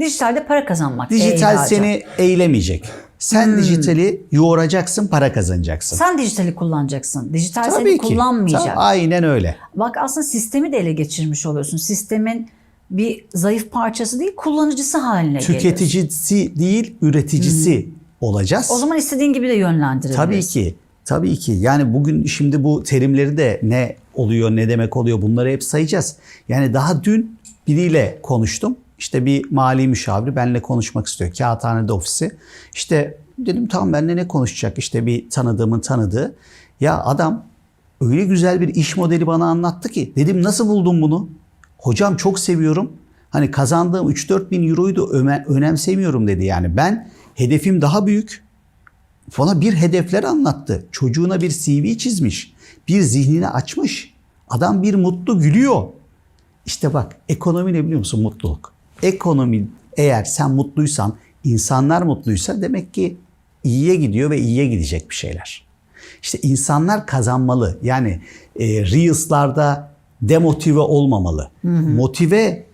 Dijitalde para kazanmak. Dijital seni eylemeyecek. Sen dijitali yoğuracaksın, para kazanacaksın. Sen dijitali kullanacaksın. Dijital Tabii seni ki. kullanmayacak. Ta- Aynen öyle. Bak aslında sistemi de ele geçirmiş oluyorsun. Sistemin bir zayıf parçası değil, kullanıcısı haline geliyorsun. Tüketicisi değil, üreticisi olacağız. O zaman istediğin gibi de yönlendirebilirsin. Tabii ki. Tabii ki. Yani bugün şimdi bu terimleri de ne oluyor, ne demek oluyor bunları hep sayacağız. Yani daha dün biriyle konuştum. İşte bir mali müşaviri benimle konuşmak istiyor. Kağıthanede ofisi. İşte dedim tamam benimle ne konuşacak? İşte bir tanıdığımın tanıdığı. Ya adam öyle güzel bir iş modeli bana anlattı ki. Dedim nasıl buldun bunu? Hocam çok seviyorum. Hani kazandığım 3-4 bin euroyu da önemsemiyorum dedi yani. Ben hedefim daha büyük. Bana bir hedefler anlattı. Çocuğuna bir CV çizmiş. Bir zihnini açmış. Adam bir mutlu gülüyor. İşte bak ekonomi ne biliyor musun? Mutluluk. Ekonomi eğer sen mutluysan, insanlar mutluysa demek ki iyiye gidiyor ve iyiye gidecek bir şeyler. İşte insanlar kazanmalı. Yani e, Reels'larda demotive olmamalı. Motive